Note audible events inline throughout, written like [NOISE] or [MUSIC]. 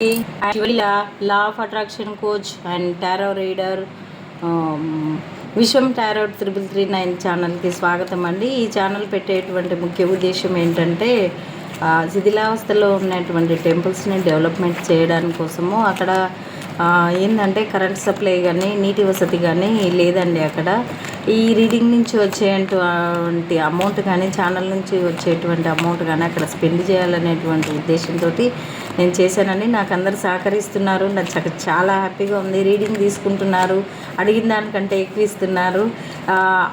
Actually law of attraction coach and tarot reader Vishwam tarot triple three nine ఛానల్కి స్వాగతం అండి. ఈ channel పెట్టేటువంటి ముఖ్య ఉద్దేశం ఏంటంటే శిథిలావస్థలో ఉన్నటువంటి టెంపుల్స్ని డెవలప్మెంట్ చేయడానికి కోసము అక్కడ ఏంటంటే కరెంట్ సప్లై కానీ నీటి వసతి కానీ లేదండి అక్కడ. ఈ రీడింగ్ నుంచి వచ్చేటువంటి అమౌంట్ కానీ ఛానల్ నుంచి వచ్చేటువంటి అమౌంట్ కానీ అక్కడ స్పెండ్ చేయాలనేటువంటి ఉద్దేశంతో నేను చేశానండి. నాకు అందరు సహకరిస్తున్నారు. నాకు చాలా హ్యాపీగా ఉంది. రీడింగ్ తీసుకుంటున్నారు. అడిగిన దానికంటే ఎక్కువ ఇస్తున్నారు.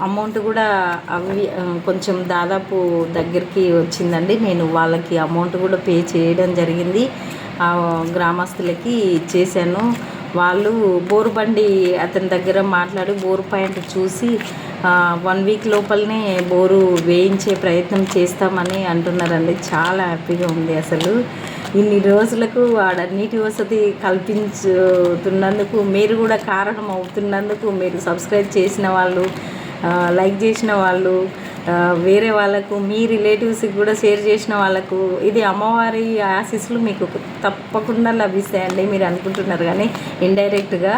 అమౌంట్ కూడా అవి కొంచెం దాదాపు దగ్గరికి వచ్చిందండి. నేను వాళ్ళకి అమౌంట్ కూడా పే చేయడం జరిగింది. గ్రామస్తులకి చేశాను. వాళ్ళు బోరు బండి అతని దగ్గర మాట్లాడి బోరు పాయింట్ చూసి వన్ వీక్ లోపలనే బోరు వేయించే ప్రయత్నం చేస్తామని అంటున్నారండి. చాలా హ్యాపీగా ఉంది అసలు. ఇన్ని రోజులకు వాడ నీటి వసతి కల్పించుతున్నందుకు మీరు కూడా కారణం అవుతున్నందుకు మీరు సబ్స్క్రైబ్ చేసిన వాళ్ళు లైక్ చేసిన వాళ్ళు వేరే వాళ్ళకు మీ రిలేటివ్స్కి కూడా షేర్ చేసిన వాళ్ళకు ఇది అమ్మవారి ఆశీస్సులు మీకు తప్పకుండా లభిస్తాయండి మీరు అనుకుంటున్నారు. కానీ ఇండైరెక్ట్గా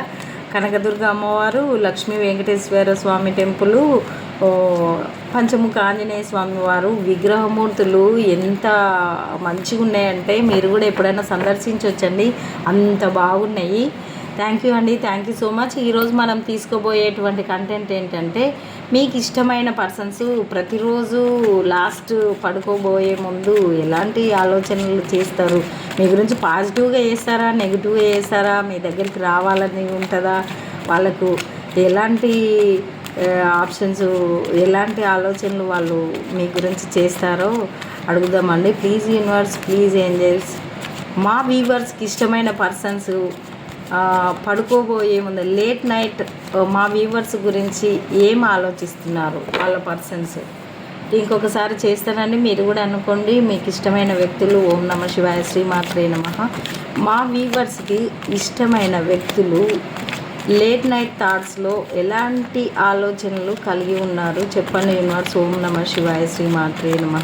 కనకదుర్గ అమ్మవారు లక్ష్మీ వెంకటేశ్వర స్వామి టెంపుల్ పంచముఖ ఆంజనేయ స్వామి వారు విగ్రహమూర్తులు ఎంత మంచిగా ఉన్నాయంటే మీరు కూడా ఎప్పుడైనా సందర్శించవచ్చండి అంత బాగున్నాయి. థ్యాంక్ యూ అండి. థ్యాంక్ యూ సో మచ్ ఈరోజు మనం తీసుకోబోయేటువంటి కంటెంట్ ఏంటంటే మీకు ఇష్టమైన పర్సన్స్ ప్రతిరోజు లాస్ట్ పడుకోబోయే ముందు ఎలాంటి ఆలోచనలు చేస్తారు? మీ గురించి పాజిటివ్గా చేస్తారా? నెగిటివ్గా చేస్తారా? మీ దగ్గరికి రావాలని ఉంటుందా? వాళ్ళకు ఎలాంటి ఆప్షన్స్ ఎలాంటి ఆలోచనలు వాళ్ళు మీ గురించి చేస్తారో అడుగుదామండి. ప్లీజ్ యూనివర్స్ ప్లీజ్ ఏంజల్స్ మా వీవర్స్కి ఇష్టమైన పర్సన్స్ పడుకోబోయే ముందు లేట్ నైట్ మా వీవర్స్ గురించి ఏం ఆలోచిస్తున్నారు వాళ్ళ పర్సన్స్ ఇంకొకసారి చేస్తానని మీరు కూడా అనుకోండి మీకు ఇష్టమైన వ్యక్తులు ఓం నమ శివాయ శ్రీమాత్రే నమ. మా వీవర్స్కి ఇష్టమైన వ్యక్తులు లేట్ నైట్ థాట్స్లో ఎలాంటి ఆలోచనలు కలిగి ఉన్నారు? చెప్పండి యూనివర్స్ ఓం నమ శివాయ శ్రీమాత్రే నమ.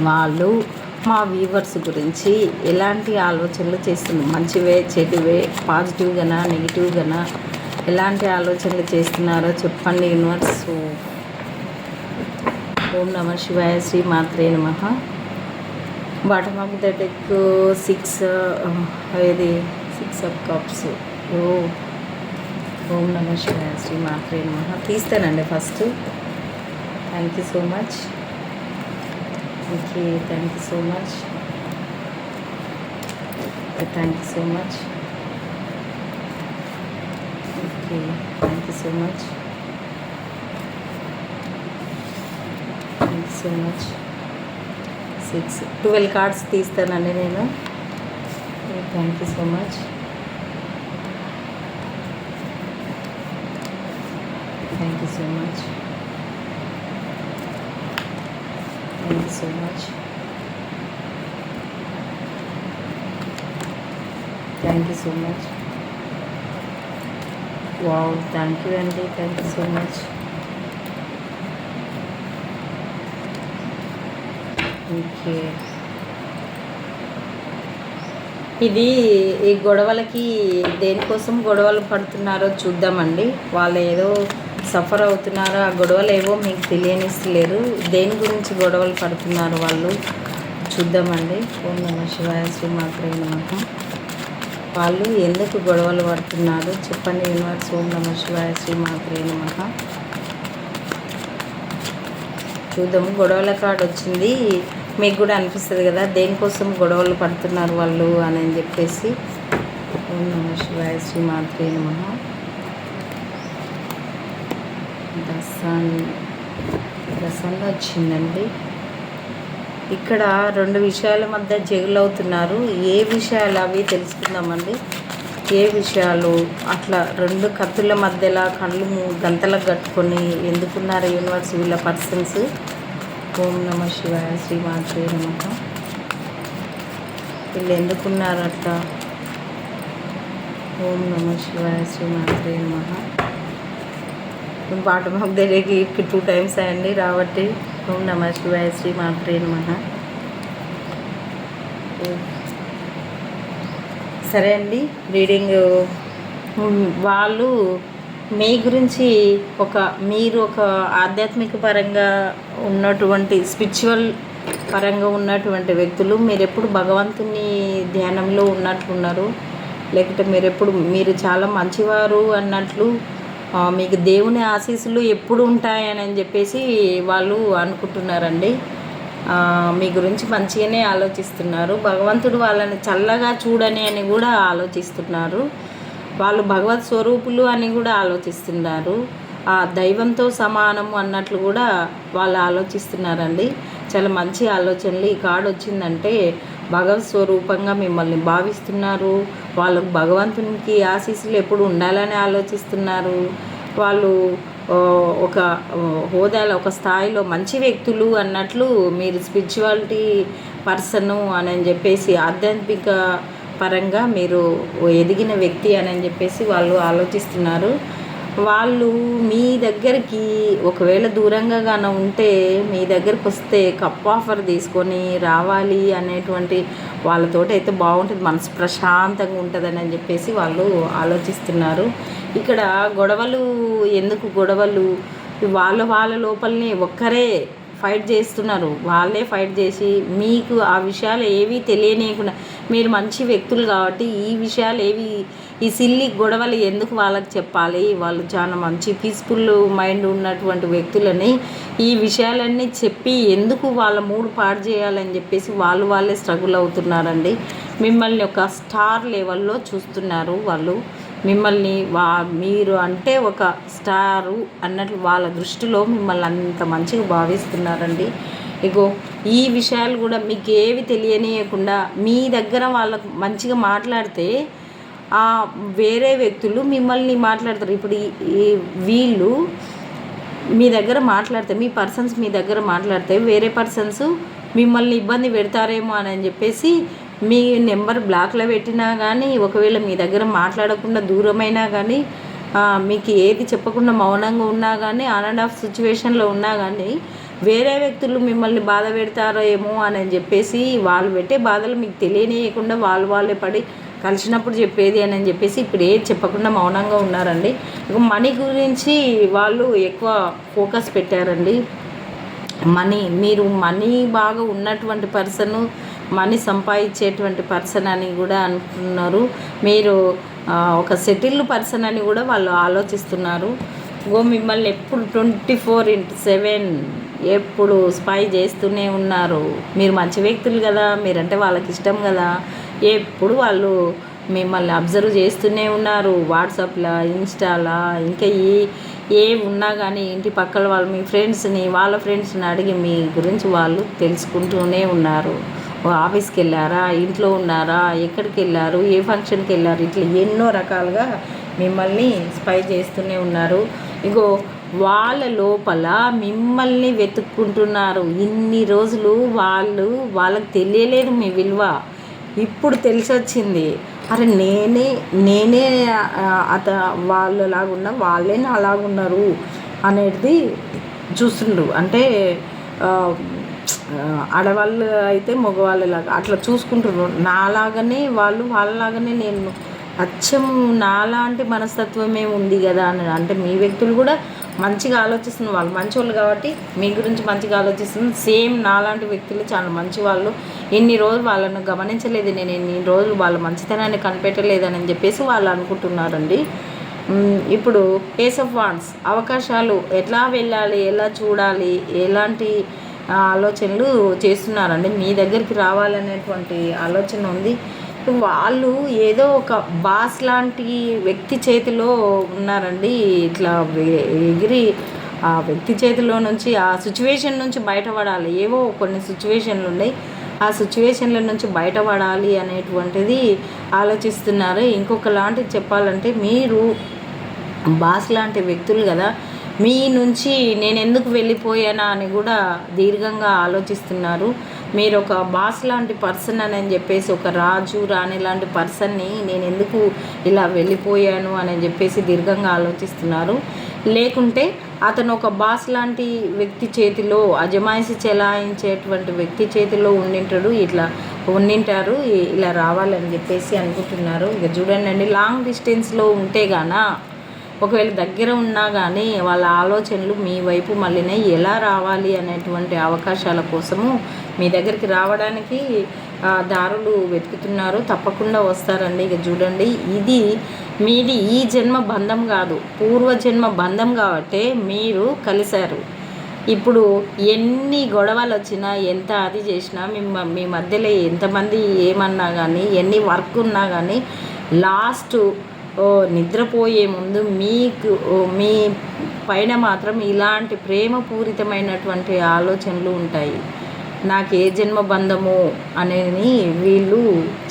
వాళ్ళు మా వ్యూవర్స్ గురించి ఎలాంటి ఆలోచనలు చేస్తున్నాం మంచివే చెడువే పాజిటివ్గానా నెగిటివ్గానా ఎలాంటి ఆలోచనలు చేస్తున్నారో చెప్పండి యూనివర్స్. ఓం నమ శివాయ శ్రీ మాత్రే నమ. Bottom of the deck six ఇది సిక్స్ ఆఫ్ కప్స్. ఓ ఓం నమ శివాయ శ్రీ మాత్రే నమ. తీస్తానండి first. Thank you so much. Okay thank you so much thank you so much okay thank you so much thank you so much six twelve cards తీస్తానండి నేను. Thank you so much thank you so much thank you so much thank you so much wow thank you అండి thank you so much okay ఇది ఈ గొడవలకి దేనికోసం గొడవలు పడుతున్నారో చూద్దామండి వాళ్ళు ఏదో సఫర్ అవుతున్నారో? ఆ గొడవలు ఏవో మీకు తెలియనిస్తలేరు దేని గురించి గొడవలు పడుతున్నారు వాళ్ళు? చూద్దామండి. ఓం నమ శివాయ. శ్రీ మాత్రే వాళ్ళు ఎందుకు గొడవలు పడుతున్నారు? చెప్పండి యూనివర్స్. ఓం నమ శివాయ. శ్రీ మాత్రే చూద్దాము గొడవల కార్డు వచ్చింది. మీకు కూడా అనిపిస్తుంది కదా దేనికోసం గొడవలు పడుతున్నారు వాళ్ళు అని చెప్పేసి. ఓం నమ శివాయ. శ్రీ మాత్రే దసన్ దసన్లో వచ్చిందండి. ఇక్కడ రెండు విషయాల మధ్య జగులవుతున్నారు ఏ విషయాలు అవి తెలుసుకుందామండి. ఏ విషయాలు? అట్లా రెండు కత్తుల మధ్యలో కళ్ళు గంతలకు కట్టుకొని ఎందుకున్నారు యూనివర్స్ వీళ్ళ పర్సన్స్? ఓం నమ శివాయ శ్రీమాత్రే నమః. వీళ్ళు ఎందుకున్నారు అట్లా ఓం నమ శివాయ శ్రీమాత్రే నమః. పాట మాకు ద టూ టైమ్స్ అయ్యండి రాబట్టి ఓం నమ శివాయ శ్రీ మాత్రే నమ. సరే అండి రీడింగ్ వాళ్ళు మీ గురించి ఒక మీరు ఒక ఆధ్యాత్మిక పరంగా ఉన్నటువంటి స్పిరిచువల్ పరంగా ఉన్నటువంటి వ్యక్తులు మీరు ఎప్పుడు భగవంతుని ధ్యానంలో ఉన్నట్లున్నారు లేకపోతే మీరు ఎప్పుడు మీరు చాలా మంచివారు అన్నట్లు మీకు దేవుని ఆశీస్సులు ఎప్పుడు ఉంటాయని అని చెప్పేసి వాళ్ళు అనుకుంటున్నారండి. మీ గురించి మంచిగానే ఆలోచిస్తున్నారు. భగవంతుడు వాళ్ళని చల్లగా చూడని అని కూడా ఆలోచిస్తున్నారు. వాళ్ళు భగవత్ స్వరూపులు అని కూడా ఆలోచిస్తున్నారు. ఆ దైవంతో సమానము అన్నట్లు కూడా వాళ్ళు ఆలోచిస్తున్నారండి. చాలా మంచి ఆలోచనలు. ఈ కార్డు వచ్చిందంటే భగవత్ స్వరూపంగా మిమ్మల్ని భావిస్తున్నారు. వాళ్ళకు భగవంతునికి ఆశీస్సులు ఎప్పుడు ఉండాలని ఆలోచిస్తున్నారు? వాళ్ళు ఒక హోదాలో ఒక స్థాయిలో మంచి వ్యక్తులు అన్నట్లు మీరు స్పిరిచువాలిటీ పర్సన్ అని చెప్పేసి ఆధ్యాత్మిక పరంగా మీరు ఎదిగిన వ్యక్తి అని చెప్పేసి వాళ్ళు ఆలోచిస్తున్నారు. వాళ్ళు మీ దగ్గరికి ఒకవేళ దూరంగా గాన ఉంటే మీ దగ్గరకు వస్తే కప్ ఆఫర్ తీసుకొని రావాలి అనేటువంటి వాళ్ళతోటి అయితే బాగుంటుంది మనసు ప్రశాంతంగా ఉంటుందని అని చెప్పేసి వాళ్ళు ఆలోచిస్తున్నారు. ఇక్కడ గొడవలు ఎందుకు గొడవలు? వాళ్ళ వాళ్ళ లోపలనే ఒక్కరే ఫైట్ చేస్తున్నారు. వాళ్ళే ఫైట్ చేసి మీకు ఆ విషయాలు ఏవి తెలియనియకుండా మీరు మంచి వ్యక్తులు కాబట్టి ఈ విషయాలు ఏవి ఈ సిల్లి గొడవలు ఎందుకు వాళ్ళకి చెప్పాలి? వాళ్ళు చాలా మంచి పీస్ఫుల్ మైండ్ ఉన్నటువంటి వ్యక్తులని ఈ విషయాలన్నీ చెప్పి ఎందుకు వాళ్ళ మూడు పాడు చేయాలని చెప్పేసి వాళ్ళు వాళ్ళే స్ట్రగుల్ అవుతున్నారండి. మిమ్మల్ని ఒక స్టార్ లెవెల్లో చూస్తున్నారు వాళ్ళు. మిమ్మల్ని వా మీరు అంటే ఒక స్టారు అన్నట్లు వాళ్ళ దృష్టిలో మిమ్మల్ని అంత మంచిగా భావిస్తున్నారండి. ఇగో ఈ విషయాలు కూడా మీకు ఏవి తెలియనియకుండా మీ దగ్గర వాళ్ళకు మంచిగా మాట్లాడితే వేరే వ్యక్తులు మిమ్మల్ని మాట్లాడతారు. ఇప్పుడు ఈ- వీళ్ళు మీ దగ్గర మాట్లాడితే మీ పర్సన్స్ మీ దగ్గర మాట్లాడితే వేరే పర్సన్స్ మిమ్మల్ని ఇబ్బంది పెడతారేమో అని చెప్పేసి మీ నెంబర్ బ్లాక్లో పెట్టినా కానీ ఒకవేళ మీ దగ్గర మాట్లాడకుండా దూరమైనా కానీ మీకు ఏది చెప్పకుండా మౌనంగా ఉన్నా కానీ ఆన్ అండ్ ఆఫ్ సిచ్యువేషన్లో ఉన్నా కానీ వేరే వ్యక్తులు మిమ్మల్ని బాధ పెడతారో ఏమో అని చెప్పేసి వాళ్ళు పెట్టే బాధలు మీకు తెలియనియకుండా వాళ్ళు వాళ్ళే పడి కలిసినప్పుడు చెప్పేది అని చెప్పేసి ఇప్పుడు ఏది చెప్పకుండా మౌనంగా ఉన్నారండి. మనీ గురించి వాళ్ళు ఎక్కువ ఫోకస్ పెట్టారండి. మనీ మీరు మనీ బాగా ఉన్నటువంటి పర్సన్ మనీ సంపాదించేటువంటి పర్సన్ అని కూడా అంటున్నారు మీరు ఒక సెటిల్డ్ పర్సన్ అని కూడా వాళ్ళు ఆలోచిస్తున్నారు. గో మిమ్మల్ని ఎప్పుడు ట్వంటీ ఫోర్ ఇంటూ సెవెన్ ఎప్పుడు స్పై చేస్తూనే ఉన్నారు. మీరు మంచి వ్యక్తులు కదా మీరంటే వాళ్ళకి ఇష్టం కదా. ఎప్పుడు వాళ్ళు మిమ్మల్ని అబ్జర్వ్ చేస్తూనే ఉన్నారు. వాట్సాప్లో ఇన్స్టాలా ఇంకా ఏ ఏ ఉన్నా కానీ ఇంటి పక్కల వాళ్ళు మీ ఫ్రెండ్స్ని వాళ్ళ ఫ్రెండ్స్ని అడిగి మీ గురించి వాళ్ళు తెలుసుకుంటూనే ఉన్నారు. ఆఫీస్కి వెళ్ళారా ఇంట్లో ఉన్నారా? ఎక్కడికి వెళ్ళారు ఏ ఫంక్షన్కి వెళ్ళారు ఇట్లా ఎన్నో రకాలుగా మిమ్మల్ని స్పై చేస్తూనే ఉన్నారు. ఇగో వాళ్ళ లోపల మిమ్మల్ని వెతుక్కుంటున్నారు. ఇన్ని రోజులు వాళ్ళు వాళ్ళకి తెలియలేదు మీ విలువ. ఇప్పుడు తెలిసి వచ్చింది అరే నేనే నేనే అత వాళ్ళలాగా వాళ్ళలాగున్నా వాళ్ళే అలాగున్నారు అనేది చూస్తుండ్రు అంటే ఆడవాళ్ళు అయితే మగవాళ్ళలాగా అట్లా చూసుకుంటున్నారు నాలాగానే వాళ్ళు వాళ్ళలాగానే నేను అచ్చం నాలాంటి మనస్తత్వమే ఉంది కదా అని అంటే మీ వ్యక్తులు కూడా మంచిగా ఆలోచిస్తున్న వాళ్ళు మంచివాళ్ళు కాబట్టి మీ గురించి మంచిగా ఆలోచిస్తున్నారు సేమ్ నాలాంటి వ్యక్తులు చాలా మంచి వాళ్ళు. ఎన్ని రోజులు వాళ్ళను గమనించలేదు నేను ఎన్ని రోజులు వాళ్ళ మంచితనాన్ని కనిపెట్టలేదని చెప్పేసి వాళ్ళు అనుకుంటున్నారండి. ఇప్పుడు పేస్ ఆఫ్ వాన్స్ అవకాశాలు ఎట్లా వెళ్ళాలి ఎలా చూడాలి ఎలాంటి ఆలోచనలు చేస్తున్నారండి? మీ దగ్గరికి రావాలనేటువంటి ఆలోచన ఉంది. వాళ్ళు ఏదో ఒక బాస్ లాంటి వ్యక్తి చేతిలో ఉన్నారండి. ఇట్లా ఎగిరి ఆ వ్యక్తి చేతిలో నుంచి ఆ సిచ్యువేషన్ నుంచి బయటపడాలి. ఏవో కొన్ని సిచ్యువేషన్లు ఉన్నాయి. ఆ సిచ్యువేషన్ల నుంచి బయటపడాలి అనేటువంటిది ఆలోచిస్తున్నారు. ఇంకొక లాంటిది చెప్పాలంటే మీరు బాస్ లాంటి వ్యక్తులు కదా. మీ నుంచి నేను ఎందుకు వెళ్ళిపోయానా అని కూడా దీర్ఘంగా ఆలోచిస్తున్నారు. మీరు ఒక బాస్ లాంటి పర్సన్ అని చెప్పేసి ఒక రాజు రాణి లాంటి పర్సన్ని నేను ఎందుకు ఇలా వెళ్ళిపోయాను అని చెప్పేసి దీర్ఘంగా ఆలోచిస్తున్నారు. లేకుంటే అతను ఒక బాస్ లాంటి వ్యక్తి చేతిలో అజమాయిషి చెలాయించేటువంటి వ్యక్తి చేతిలో ఉండింటాడు. ఇట్లా ఉండింటారు ఇలా రావాలని చెప్పేసి అనుకుంటున్నారు. ఇక చూడండి లాంగ్ డిస్టెన్స్లో ఉంటే గానా ఒకవేళ దగ్గర ఉన్నా కానీ వాళ్ళ ఆలోచనలు మీ వైపు మళ్ళీనే ఎలా రావాలి అనేటువంటి అవకాశాల కోసము మీ దగ్గరికి రావడానికి దారులు వెతుకుతున్నారు. తప్పకుండా వస్తారండి. ఇక చూడండి. ఇది మీది ఈ జన్మ బంధం కాదు. పూర్వజన్మ బంధం కాబట్టి మీరు కలిశారు. ఇప్పుడు ఎన్ని గొడవలు వచ్చినా ఎంత అది చేసినా మీ మీ మధ్యలో ఎంతమంది ఏమన్నా కానీ ఎన్ని వర్క్ ఉన్నా కానీ లాస్ట్ నిద్రపోయే ముందు మీకు ఓ మీ పైన మాత్రం ఇలాంటి ప్రేమపూరితమైనటువంటి ఆలోచనలు ఉంటాయి. నాకు ఏ జన్మ బంధము అనేది వీళ్ళు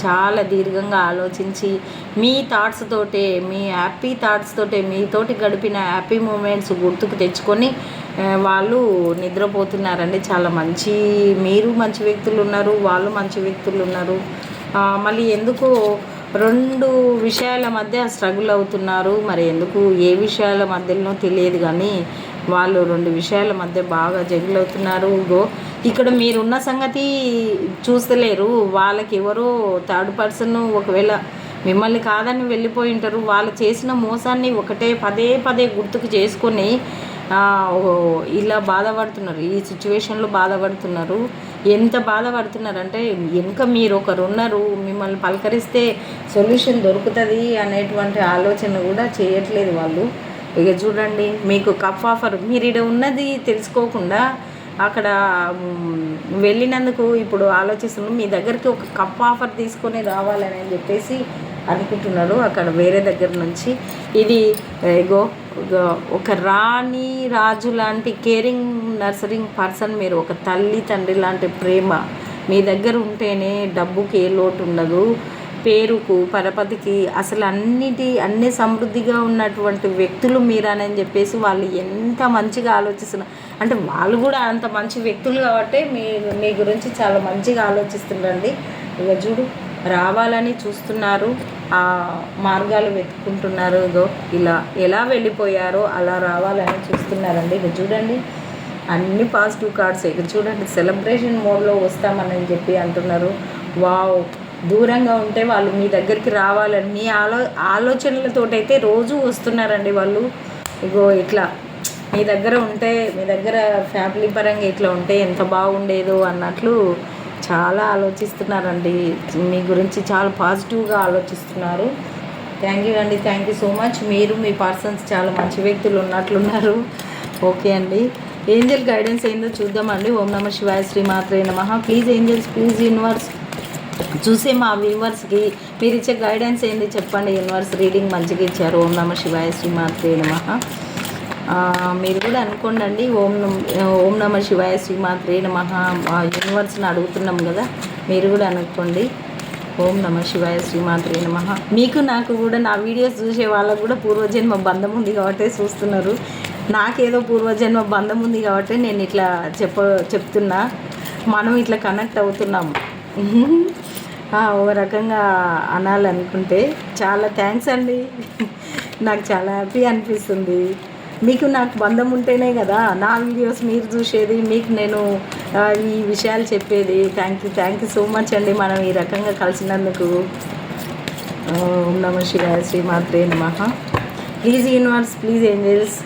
చాలా దీర్ఘంగా ఆలోచించి మీ థాట్స్ తోటే మీ హ్యాపీ థాట్స్ తోటే మీతోటి గడిపిన హ్యాపీ మూమెంట్స్ గుర్తుకు తెచ్చుకొని వాళ్ళు నిద్రపోతున్నారండి. చాలా మంచి మీరు మంచి వ్యక్తులు ఉన్నారు వాళ్ళు మంచి వ్యక్తులు ఉన్నారు. మళ్ళీ ఎందుకో రెండు విషయాల మధ్య స్ట్రగుల్ అవుతున్నారు. మరి ఎందుకు? ఏ విషయాల మధ్యలో తెలియదు కానీ వాళ్ళు రెండు విషయాల మధ్య బాగా జగిల్ అవుతున్నారు. గో ఇక్కడ మీరున్న సంగతి చూస్తలేరు. వాళ్ళకి ఎవరో థర్డ్ పర్సన్ ఒకవేళ మిమ్మల్ని కాదని వెళ్ళిపోయి ఉంటారు. వాళ్ళు చేసిన మోసాన్ని ఒకటే పదే పదే గుర్తుకు చేసుకొని ఇలా బాధపడుతున్నారు. ఈ సిచ్యువేషన్లో బాధపడుతున్నారు. ఎంత బాధపడుతున్నారంటే వెనుక మీరు ఒకరు ఉన్నారు మిమ్మల్ని పలకరిస్తే సొల్యూషన్ దొరుకుతుంది అనేటువంటి ఆలోచన కూడా చేయట్లేదు వాళ్ళు. ఇక చూడండి మీకు కప్ ఆఫర్ మీరు ఇక్కడ ఉన్నది తెలుసుకోకుండా అక్కడ వెళ్ళినందుకు ఇప్పుడు ఆలోచిస్తున్నాం. మీ దగ్గరికి ఒక కప్ ఆఫర్ తీసుకొని రావాలని చెప్పేసి అనుకుంటున్నారు అక్కడ వేరే దగ్గర నుంచి. ఇది ఇగో ఒక రాణి రాజు లాంటి కేరింగ్ నర్సరింగ్ పర్సన్ మీరు ఒక తల్లి తండ్రి లాంటి ప్రేమ మీ దగ్గర ఉంటేనే డబ్బుకి ఏ లోటు ఉండదు. పేరుకు పరపతికి అసలు అన్నిటి అన్ని సమృద్ధిగా ఉన్నటువంటి వ్యక్తులు మీరని చెప్పేసి వాళ్ళు ఎంత మంచిగా ఆలోచిస్తున్నారు అంటే వాళ్ళు కూడా అంత మంచి వ్యక్తులు కాబట్టి మీ మీ గురించి చాలా మంచిగా ఆలోచిస్తున్నారండి ఇక చూడు రావాలని చూస్తున్నారు. మార్గాలు వెతుక్కుంటున్నారు. ఇగో ఇలా ఎలా వెళ్ళిపోయారో అలా రావాలని చూస్తున్నారండి. ఇక చూడండి అన్ని పాజిటివ్ కార్డ్స్. ఇక చూడండి సెలబ్రేషన్ మోడ్లో వస్తామని చెప్పి అంటున్నారు. వావ్! దూరంగా ఉంటే వాళ్ళు మీ దగ్గరికి రావాలని మీ ఆలో ఆలోచనలతోటైతే రోజు వస్తున్నారండి వాళ్ళు. ఇగో ఇట్లా మీ దగ్గర ఉంటే మీ దగ్గర ఫ్యామిలీ పరంగా ఇట్లా ఉంటే ఎంత బాగుండేదో అన్నట్లు చాలా ఆలోచిస్తున్నారండి. మీ గురించి చాలా పాజిటివ్గా ఆలోచిస్తున్నారు. థ్యాంక్ యూ అండి. థ్యాంక్ యూ సో మచ్ మీరు మీ పర్సన్స్ చాలా మంచి వ్యక్తులు ఉన్నట్లున్నారు. ఓకే అండి. ఏంజల్ గైడెన్స్ ఏందో చూద్దామండి. ఓం నమ శివాయ శ్రీమాత్రే నమ. ప్లీజ్ ఏంజల్స్ ప్లీజ్ యూనివర్స్ చూసే మా వ్యూవర్స్కి మీరు ఇచ్చే గైడెన్స్ ఏంది చెప్పండి. యూనివర్స్ రీడింగ్ మంచిగా ఇచ్చారు. ఓం నమ శివాయ శ్రీమాత్రే నమ. మీరు కూడా అనుకోండి ఓం నమ ఓం నమ శివాయ శ్రీమాత్రే నమ యూనివర్స్ని అడుగుతున్నాం కదా మీరు కూడా అనుకోండి ఓం నమ శివాయ శ్రీమాత్రే నమ. మీకు నాకు కూడా నా వీడియోస్ చూసే వాళ్ళకు కూడా పూర్వజన్మ బంధం ఉంది కాబట్టి చూస్తున్నారు. నాకేదో పూర్వజన్మ బంధం ఉంది కాబట్టి నేను ఇట్లా చెప్ప చెప్తున్నా. మనం ఇట్లా కనెక్ట్ అవుతున్నాం. ఒక ఓ రకంగా అనాలనుకుంటే చాలా థ్యాంక్స్ అండి. నాకు చాలా హ్యాపీ అనిపిస్తుంది. మీకు నాకు బంధం ఉంటేనే కదా నా వీడియోస్ మీరు చూసేది మీకు నేను ఈ విషయాలు చెప్పేది. Thank you thank you so much అండి. మనం ఈ రకంగా కలిసినందుకు. ఓం నమ శివాయ శ్రీమాత్రే నమ. ప్లీజ్ యూనివర్స్ ప్లీజ్ ఏంజల్స్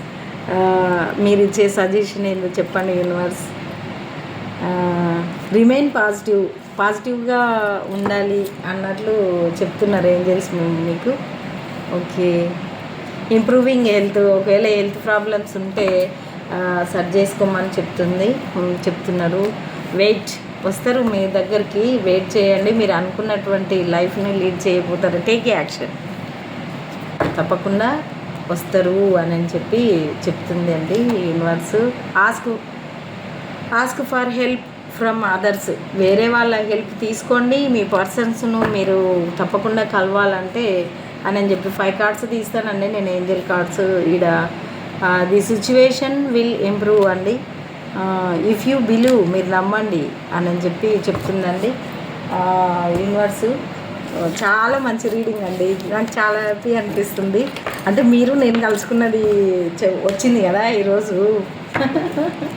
మీరు ఇచ్చే సజెషన్ ఏందో చెప్పండి యూనివర్స్ రిమైన్ పాజిటివ్ పాజిటివ్గా ఉండాలి అన్నట్లు చెప్తున్నారు ఏంజల్స్ మీకు. ఓకే ఇంప్రూవింగ్ హెల్త్ ఒకవేళ హెల్త్ ప్రాబ్లమ్స్ ఉంటే సర్చ్ చేసుకోమని చెప్తుంది చెప్తున్నారు. వెయిట్ వస్తారు మీ దగ్గరికి వెయిట్ చేయండి. మీరు అనుకున్నటువంటి లైఫ్ని లీడ్ చేయబోతారు. టేక్ యాక్షన్ తప్పకుండా వస్తారు అని అని చెప్పి చెప్తుంది అండి universe ask ask for help from others వేరే వాళ్ళ హెల్ప్ తీసుకోండి. మీ పర్సన్స్ను మీరు తప్పకుండా కలవాలంటే అని అని చెప్పి ఫైవ్ కార్డ్స్ తీస్తానండి. నేను ఏంజల్ కార్డ్స్ ఈడ ది సిచ్యువేషన్ విల్ ఇంప్రూవ్ అండి. ఇఫ్ యూ బిలీవ్ మీరు నమ్మండి అని అని చెప్పి చెప్తుందండి. యూనివర్స్ చాలా మంచి రీడింగ్ అండి. నాకు చాలా హ్యాపీ అనిపిస్తుంది. అంటే మీరు నేను కలుసుకున్నది చె- వచ్చింది కదా ఈరోజు. [LAUGHS]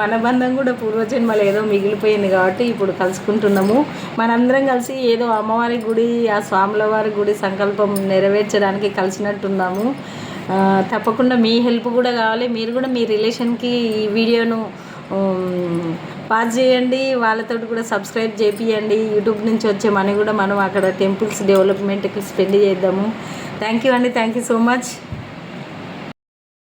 మన బంధం కూడా పూర్వజన్మలు ఏదో మిగిలిపోయింది కాబట్టి ఇప్పుడు కలుసుకుంటున్నాము. మనందరం కలిసి ఏదో అమ్మవారి గుడి ఆ స్వాముల వారి గుడి సంకల్పం నెరవేర్చడానికి కలిసినట్టున్నాము. తప్పకుండా మీ హెల్ప్ కూడా కావాలి. మీరు కూడా మీ రిలేషన్కి ఈ వీడియోను పాస్ చేయండి. వాళ్ళతో కూడా సబ్స్క్రైబ్ చేపియండి. యూట్యూబ్ నుంచి వచ్చే మనీ కూడా మనం అక్కడ టెంపుల్స్ డెవలప్మెంట్కి స్పెండ్ చేద్దాము. థ్యాంక్ యూ అండి. Thank you so much.